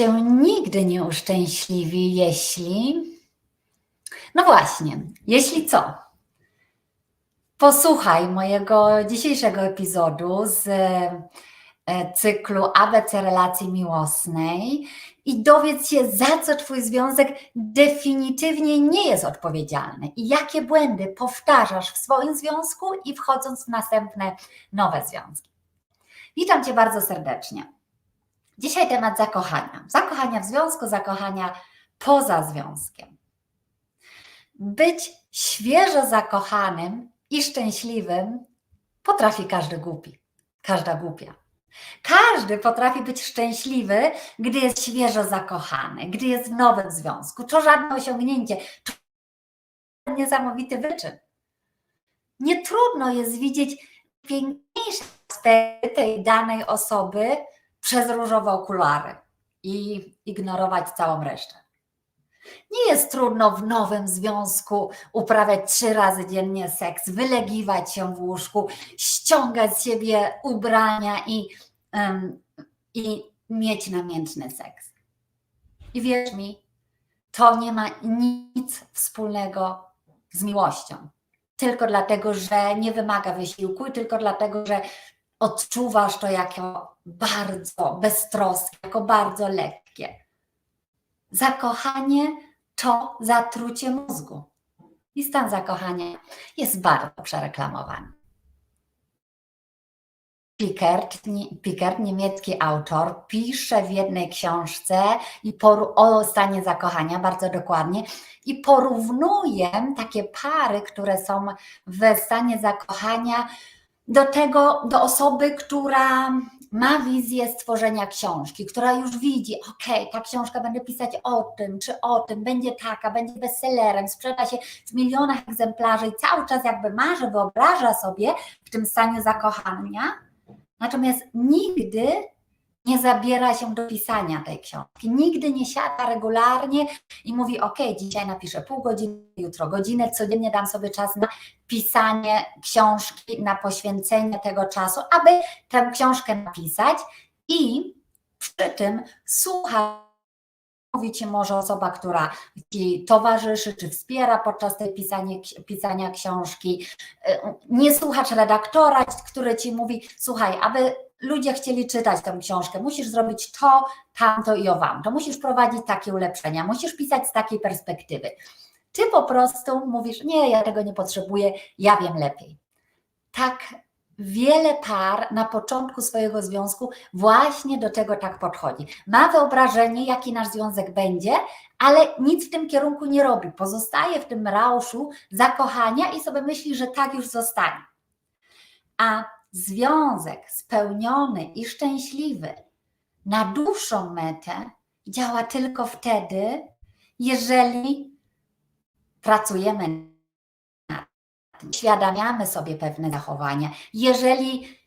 się nigdy nie uszczęśliwi, jeśli. No właśnie, jeśli co? Posłuchaj mojego dzisiejszego epizodu z e, cyklu ABC Relacji Miłosnej i dowiedz się, za co Twój związek definitywnie nie jest odpowiedzialny i jakie błędy powtarzasz w swoim związku i wchodząc w następne nowe związki. Witam Cię bardzo serdecznie. Dzisiaj temat zakochania. Zakochania w związku, zakochania poza związkiem. Być świeżo zakochanym i szczęśliwym potrafi każdy głupi, każda głupia. Każdy potrafi być szczęśliwy, gdy jest świeżo zakochany, gdy jest w nowym związku. To żadne osiągnięcie, to niesamowity wyczyn. Nie trudno jest widzieć piękniejsze aspekty tej danej osoby przez różowe okulary i ignorować całą resztę. Nie jest trudno w nowym związku uprawiać trzy razy dziennie seks, wylegiwać się w łóżku, ściągać z siebie ubrania i, i mieć namiętny seks. I wierz mi, to nie ma nic wspólnego z miłością. Tylko dlatego, że nie wymaga wysiłku i tylko dlatego, że odczuwasz to jako bardzo beztroskie, jako bardzo lekkie. Zakochanie to zatrucie mózgu. I stan zakochania jest bardzo przereklamowany. Pickert, Pickert, niemiecki autor, pisze w jednej książce i o stanie zakochania bardzo dokładnie i porównuje takie pary, które są w stanie zakochania do tego, do osoby, która ma wizję stworzenia książki, która już widzi, ok, ta książka będę pisać o tym, czy o tym, będzie taka, będzie bestsellerem, sprzeda się w milionach egzemplarzy i cały czas jakby marzy, wyobraża sobie w tym stanie zakochania, natomiast nigdy nie zabiera się do pisania tej książki. Nigdy nie siada regularnie i mówi: OK, dzisiaj napiszę pół godziny, jutro godzinę, codziennie dam sobie czas na pisanie książki, na poświęcenie tego czasu, aby tę książkę napisać i przy tym słucha. Mówi ci może osoba, która ci towarzyszy czy wspiera podczas tej pisania, pisania książki. Nie słuchacz redaktora, który ci mówi: Słuchaj, aby ludzie chcieli czytać tę książkę, musisz zrobić to, tamto i owam. To musisz prowadzić takie ulepszenia, musisz pisać z takiej perspektywy. Ty po prostu mówisz, nie, ja tego nie potrzebuję, ja wiem lepiej. Tak wiele par na początku swojego związku właśnie do tego tak podchodzi. Ma wyobrażenie, jaki nasz związek będzie, ale nic w tym kierunku nie robi. Pozostaje w tym rauszu zakochania i sobie myśli, że tak już zostanie. A związek spełniony i szczęśliwy na dłuższą metę działa tylko wtedy, jeżeli pracujemy tym, świadamiamy sobie pewne zachowania, jeżeli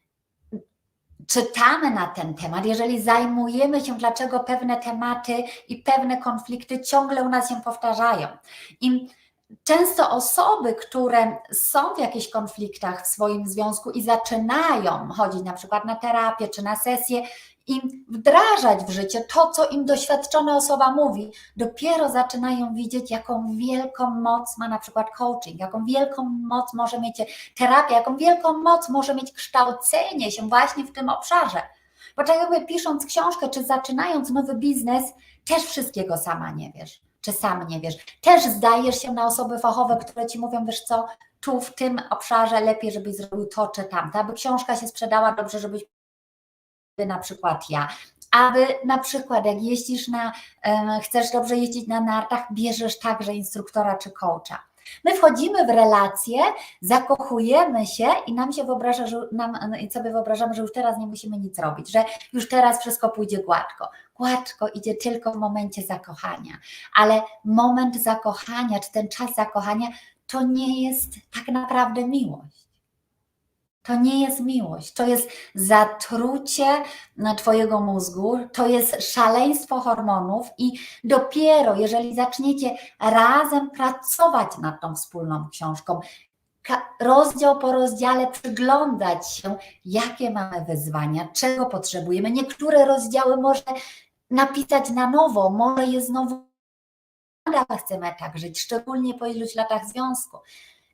czytamy na ten temat, jeżeli zajmujemy się, dlaczego pewne tematy i pewne konflikty ciągle u nas się powtarzają. I Często osoby, które są w jakichś konfliktach w swoim związku i zaczynają chodzić na przykład na terapię czy na sesję i wdrażać w życie to, co im doświadczona osoba mówi, dopiero zaczynają widzieć, jaką wielką moc ma na przykład coaching, jaką wielką moc może mieć terapia, jaką wielką moc może mieć kształcenie się właśnie w tym obszarze. Bo tak jakby pisząc książkę czy zaczynając nowy biznes, też wszystkiego sama nie wiesz czy sam nie wiesz. Też zdajesz się na osoby fachowe, które ci mówią, wiesz co, tu w tym obszarze lepiej, żebyś zrobił to czy tamto, aby książka się sprzedała dobrze, żebyś na przykład ja. Aby na przykład jak jeździsz na, chcesz dobrze jeździć na nartach, bierzesz także instruktora czy coacha. My wchodzimy w relacje, zakochujemy się i nam się wyobraża, że nam, sobie wyobrażamy, że już teraz nie musimy nic robić, że już teraz wszystko pójdzie gładko. Gładko idzie tylko w momencie zakochania, ale moment zakochania, czy ten czas zakochania, to nie jest tak naprawdę miłość. To nie jest miłość, to jest zatrucie Twojego mózgu, to jest szaleństwo hormonów, i dopiero jeżeli zaczniecie razem pracować nad tą wspólną książką, rozdział po rozdziale przyglądać się, jakie mamy wyzwania, czego potrzebujemy. Niektóre rozdziały może napisać na nowo, może je znowu chcemy tak żyć, szczególnie po iluś latach związku.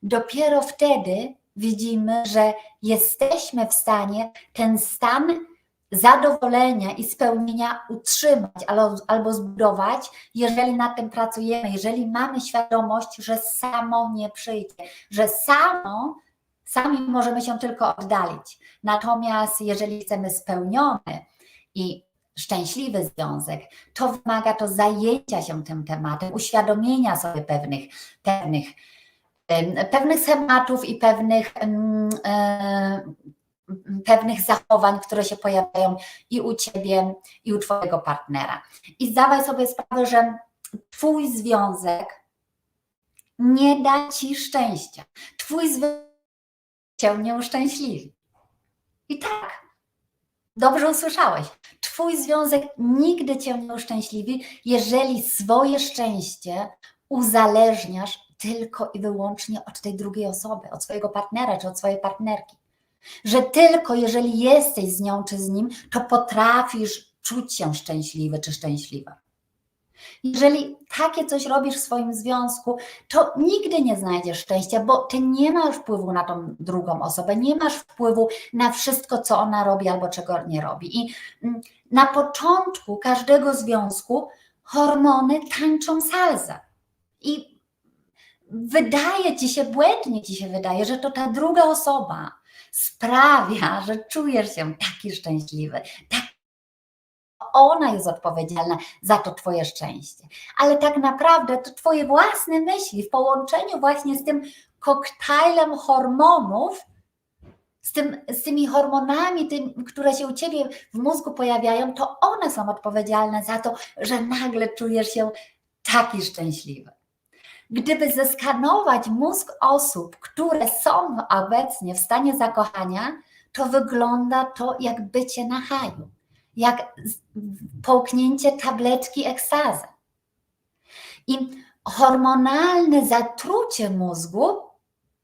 Dopiero wtedy widzimy, że jesteśmy w stanie ten stan zadowolenia i spełnienia utrzymać albo, albo zbudować, jeżeli nad tym pracujemy, jeżeli mamy świadomość, że samo nie przyjdzie, że samo, sami możemy się tylko oddalić. Natomiast jeżeli chcemy spełniony i szczęśliwy związek, to wymaga to zajęcia się tym tematem, uświadomienia sobie pewnych, pewnych, pewnych schematów i pewnych, e, pewnych zachowań, które się pojawiają i u ciebie, i u twojego partnera. I zdawaj sobie sprawę, że twój związek nie da ci szczęścia. Twój związek cię nie uszczęśliwi. I tak, dobrze usłyszałeś. Twój związek nigdy cię nie uszczęśliwi, jeżeli swoje szczęście uzależniasz tylko i wyłącznie od tej drugiej osoby, od swojego partnera czy od swojej partnerki. Że tylko jeżeli jesteś z nią czy z nim, to potrafisz czuć się szczęśliwy czy szczęśliwa. Jeżeli takie coś robisz w swoim związku, to nigdy nie znajdziesz szczęścia, bo ty nie masz wpływu na tą drugą osobę, nie masz wpływu na wszystko, co ona robi albo czego nie robi. I mm, na początku każdego związku hormony tańczą salsa. I wydaje ci się, błędnie ci się wydaje, że to ta druga osoba sprawia, że czujesz się taki szczęśliwy, tak ona jest odpowiedzialna za to Twoje szczęście. Ale tak naprawdę to Twoje własne myśli w połączeniu właśnie z tym koktajlem hormonów, z, tym, z tymi hormonami, tym, które się u Ciebie w mózgu pojawiają, to one są odpowiedzialne za to, że nagle czujesz się taki szczęśliwy. Gdyby zeskanować mózg osób, które są obecnie w stanie zakochania, to wygląda to jak bycie na haju jak połknięcie tabletki ekstazy. I hormonalne zatrucie mózgu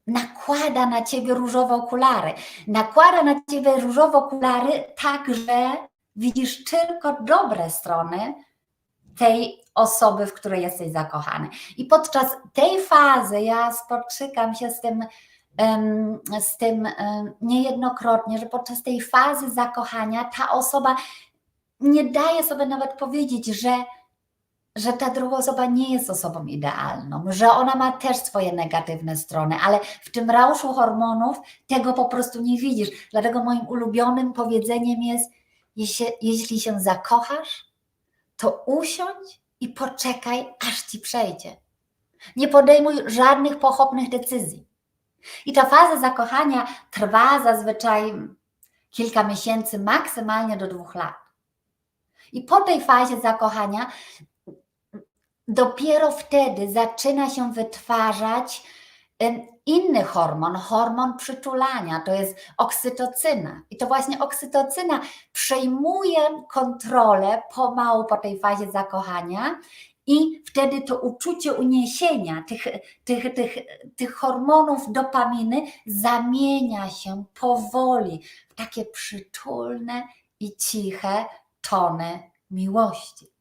nakłada na ciebie różowe okulary. Nakłada na ciebie różowe okulary tak, że widzisz tylko dobre strony tej osoby, w której jesteś zakochany. I podczas tej fazy ja spotykam się z tym, z tym niejednokrotnie, że podczas tej fazy zakochania ta osoba nie daje sobie nawet powiedzieć, że, że ta druga osoba nie jest osobą idealną, że ona ma też swoje negatywne strony, ale w tym rauszu hormonów tego po prostu nie widzisz. Dlatego moim ulubionym powiedzeniem jest: jeśli, jeśli się zakochasz, to usiądź i poczekaj, aż ci przejdzie. Nie podejmuj żadnych pochopnych decyzji. I ta faza zakochania trwa zazwyczaj kilka miesięcy, maksymalnie do dwóch lat. I po tej fazie zakochania dopiero wtedy zaczyna się wytwarzać inny hormon, hormon przytulania, to jest oksytocyna. I to właśnie oksytocyna przejmuje kontrolę pomału po tej fazie zakochania i wtedy to uczucie uniesienia tych, tych, tych, tych hormonów dopaminy zamienia się powoli w takie przytulne i ciche tony miłości.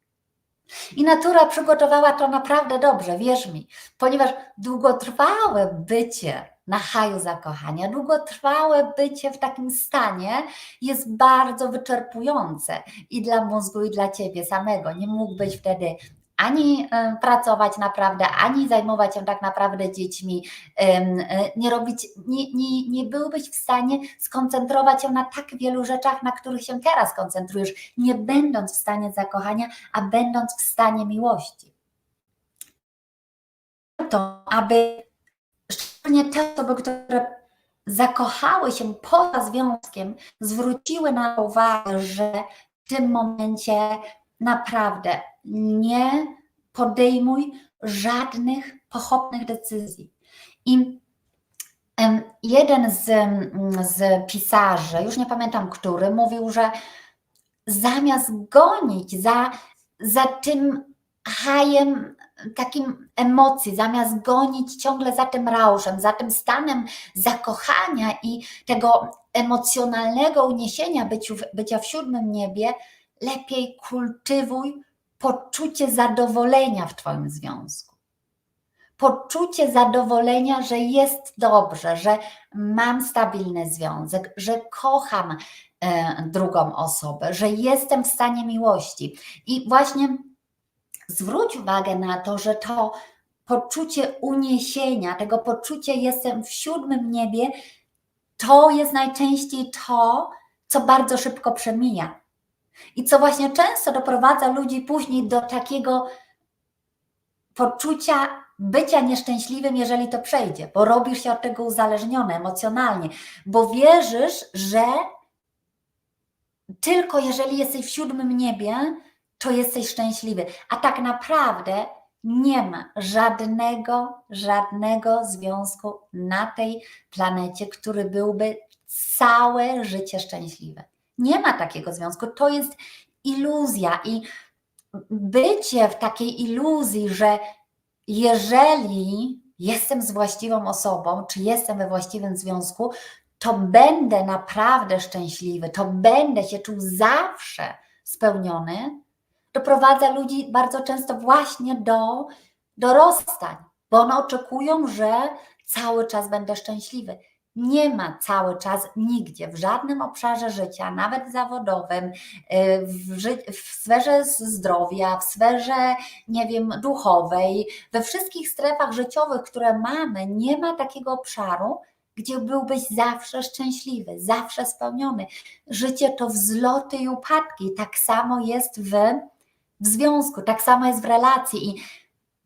I natura przygotowała to naprawdę dobrze, wierz mi, ponieważ długotrwałe bycie na haju zakochania, długotrwałe bycie w takim stanie jest bardzo wyczerpujące i dla mózgu, i dla ciebie samego. Nie mógłbyś wtedy ani e, pracować naprawdę, ani zajmować się tak naprawdę dziećmi, e, nie robić, nie, nie, nie byłbyś w stanie skoncentrować się na tak wielu rzeczach, na których się teraz koncentrujesz, nie będąc w stanie zakochania, a będąc w stanie miłości. To, aby szczególnie te osoby, które zakochały się poza związkiem, zwróciły na uwagę, że w tym momencie naprawdę nie podejmuj żadnych pochopnych decyzji. I jeden z, z pisarzy, już nie pamiętam który, mówił, że zamiast gonić za, za tym hajem takim emocji, zamiast gonić ciągle za tym rauszem, za tym stanem zakochania i tego emocjonalnego uniesienia bycia w siódmym niebie, lepiej kultywuj poczucie zadowolenia w Twoim związku. Poczucie zadowolenia, że jest dobrze, że mam stabilny związek, że kocham e, drugą osobę, że jestem w stanie miłości. I właśnie zwróć uwagę na to, że to poczucie uniesienia, tego poczucia jestem w siódmym niebie, to jest najczęściej to, co bardzo szybko przemija. I co właśnie często doprowadza ludzi później do takiego poczucia bycia nieszczęśliwym, jeżeli to przejdzie, bo robisz się od tego uzależniony emocjonalnie, bo wierzysz, że tylko jeżeli jesteś w siódmym niebie, to jesteś szczęśliwy. A tak naprawdę nie ma żadnego, żadnego związku na tej planecie, który byłby całe życie szczęśliwy. Nie ma takiego związku. To jest iluzja i bycie w takiej iluzji, że jeżeli jestem z właściwą osobą, czy jestem we właściwym związku, to będę naprawdę szczęśliwy, to będę się czuł zawsze spełniony, doprowadza ludzi bardzo często właśnie do, do rozstań, bo one oczekują, że cały czas będę szczęśliwy. Nie ma cały czas nigdzie, w żadnym obszarze życia, nawet zawodowym, y, w, ży- w sferze zdrowia, w sferze, nie wiem, duchowej, we wszystkich strefach życiowych, które mamy, nie ma takiego obszaru, gdzie byłbyś zawsze szczęśliwy, zawsze spełniony. Życie to wzloty i upadki. Tak samo jest w, w związku, tak samo jest w relacji i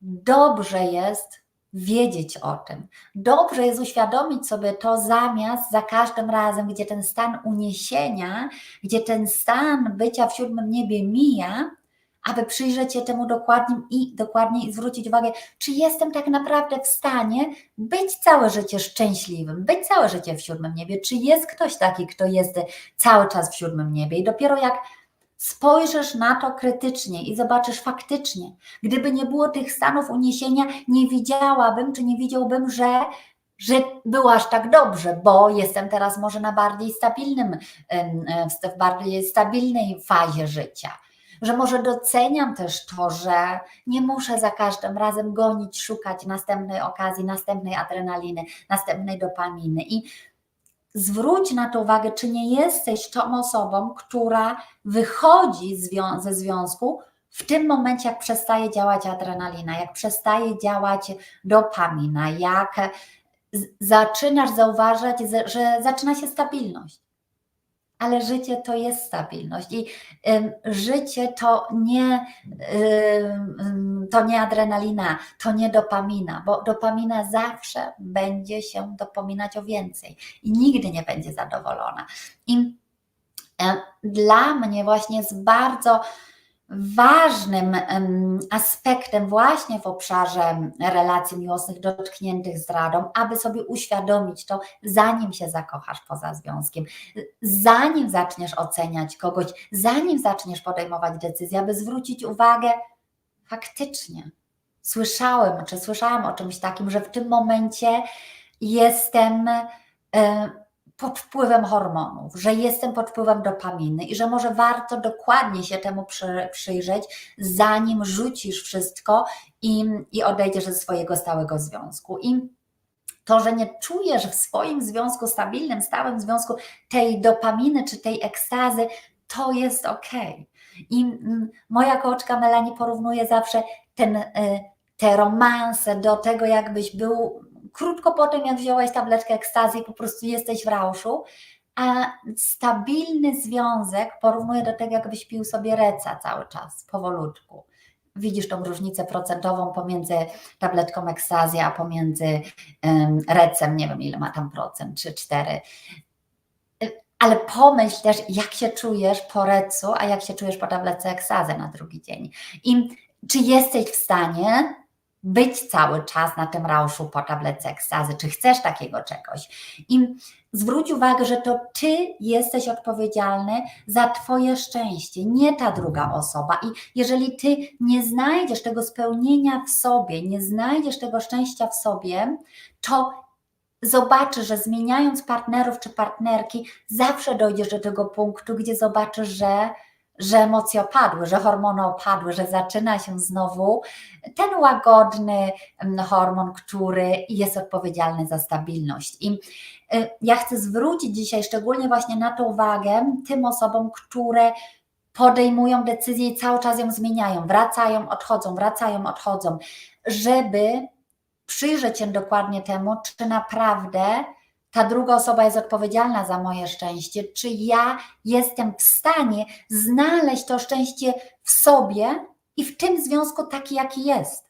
dobrze jest wiedzieć o tym. Dobrze jest uświadomić sobie to zamiast za każdym razem, gdzie ten stan uniesienia, gdzie ten stan bycia w siódmym niebie mija, aby przyjrzeć się temu dokładnie i dokładnie i zwrócić uwagę, czy jestem tak naprawdę w stanie być całe życie szczęśliwym, być całe życie w siódmym niebie, czy jest ktoś taki, kto jest cały czas w siódmym niebie. I dopiero jak spojrzysz na to krytycznie i zobaczysz faktycznie, gdyby nie było tych stanów uniesienia, nie widziałabym, czy nie widziałbym, że że było aż tak dobrze, bo jestem teraz może na bardziej stabilnym, w bardziej stabilnej fazie życia że może doceniam też to, że nie muszę za każdym razem gonić, szukać następnej okazji, następnej adrenaliny, następnej dopaminy. I zwróć na to uwagę, czy nie jesteś tą osobą, która wychodzi ze związku w tym momencie, jak przestaje działać adrenalina, jak przestaje działać dopamina, jak zaczynasz zauważać, że zaczyna się stabilność ale życie to jest stabilność i ym, życie to nie, ym, to nie adrenalina, to nie dopamina, bo dopamina zawsze będzie się dopominać o więcej i nigdy nie będzie zadowolona. I e, dla mnie właśnie jest bardzo ważnym em, aspektem właśnie w obszarze relacji miłosnych dotkniętych zdradą, aby sobie uświadomić to, zanim się zakochasz poza związkiem, zanim zaczniesz oceniać kogoś, zanim zaczniesz podejmować decyzję, aby zwrócić uwagę, faktycznie słyszałem, czy słyszałam o czymś takim, że w tym momencie jestem e, pod wpływem hormonów, że jestem pod wpływem dopaminy i że może warto dokładnie się temu przy, przyjrzeć, zanim rzucisz wszystko i, i odejdziesz ze swojego stałego związku. I to, że nie czujesz w swoim związku, stabilnym, stałym związku tej dopaminy czy tej ekstazy, to jest ok. I mm, moja kołczka Melanie porównuje zawsze ten, y, te romanse do tego, jakbyś był krótko po tym, jak wziąłeś tabletkę ekstazy i po prostu jesteś w rauszu, a stabilny związek porównuje do tego, jakbyś pił sobie reca cały czas, powolutku. Widzisz tą różnicę procentową pomiędzy tabletką ekstazy, a pomiędzy um, recem, nie wiem ile ma tam procent, 3, 4. Ale pomyśl też, jak się czujesz po recu, a jak się czujesz po tabletce ekstazy na drugi dzień. I czy jesteś w stanie być cały czas na tym rauszu po tabletce ekstazy, czy chcesz takiego czegoś. I zwróć uwagę, że to ty jesteś odpowiedzialny za twoje szczęście, nie ta druga osoba. I jeżeli ty nie znajdziesz tego spełnienia w sobie, nie znajdziesz tego szczęścia w sobie, to zobaczysz, że zmieniając partnerów czy partnerki, zawsze dojdziesz do tego punktu, gdzie zobaczysz, że że emocje opadły, że hormony opadły, że zaczyna się znowu ten łagodny mm, hormon, który jest odpowiedzialny za stabilność. I y, ja chcę zwrócić dzisiaj szczególnie właśnie na to uwagę tym osobom, które podejmują decyzję i cały czas ją zmieniają, wracają, odchodzą, wracają, odchodzą, żeby przyjrzeć się dokładnie temu, czy naprawdę ta druga osoba jest odpowiedzialna za moje szczęście, czy ja jestem w stanie znaleźć to szczęście w sobie i w tym związku taki, jaki jest.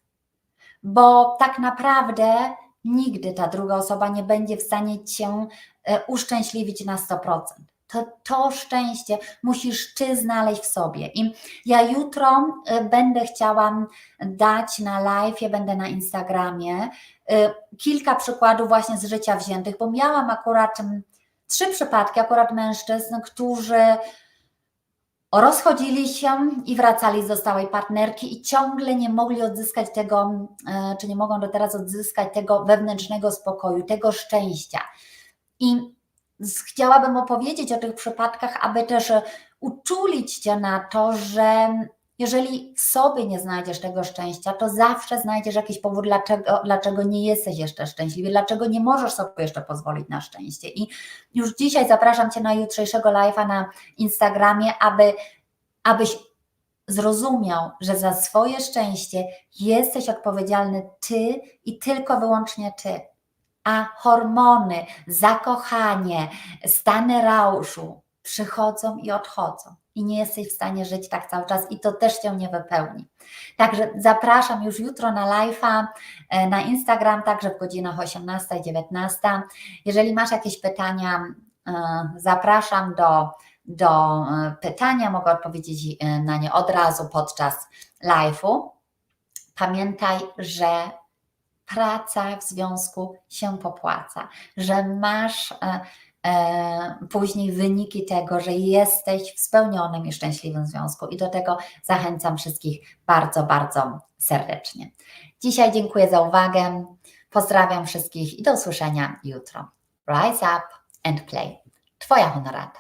Bo tak naprawdę nigdy ta druga osoba nie będzie w stanie cię e, uszczęśliwić na 100%. To, to szczęście musisz ty znaleźć w sobie. I ja jutro e, będę chciała dać na live, będę na Instagramie e, kilka przykładów właśnie z życia wziętych, bo miałam akurat mm, trzy przypadki, akurat mężczyzn, którzy rozchodzili się i wracali z stałej partnerki i ciągle nie mogli odzyskać tego, e, czy nie mogą do teraz odzyskać tego wewnętrznego spokoju, tego szczęścia. I chciałabym opowiedzieć o tych przypadkach, aby też uczulić Cię na to, że jeżeli w sobie nie znajdziesz tego szczęścia, to zawsze znajdziesz jakiś powód, dlaczego, dlaczego nie jesteś jeszcze szczęśliwy, dlaczego nie możesz sobie jeszcze pozwolić na szczęście. I już dzisiaj zapraszam Cię na jutrzejszego live'a na Instagramie, aby, abyś zrozumiał, że za swoje szczęście jesteś odpowiedzialny Ty i tylko wyłącznie Ty. A hormony, zakochanie, stany rauszu przychodzą i odchodzą i nie jesteś w stanie żyć tak cały czas i to też cię nie wypełni. Także zapraszam już jutro na live'a, e, na Instagram, także w godzinach 18-19. Jeżeli masz jakieś pytania, e, zapraszam do, do e, pytania, mogę odpowiedzieć na nie od razu podczas live'u. Pamiętaj, że praca w związku się popłaca, że masz E, później wyniki tego, że jesteś w spełnionym i szczęśliwym związku. I do tego zachęcam wszystkich bardzo, bardzo serdecznie. Dzisiaj dziękuję za uwagę. Pozdrawiam wszystkich i do usłyszenia jutro. Rise up and play. Twoja honorata.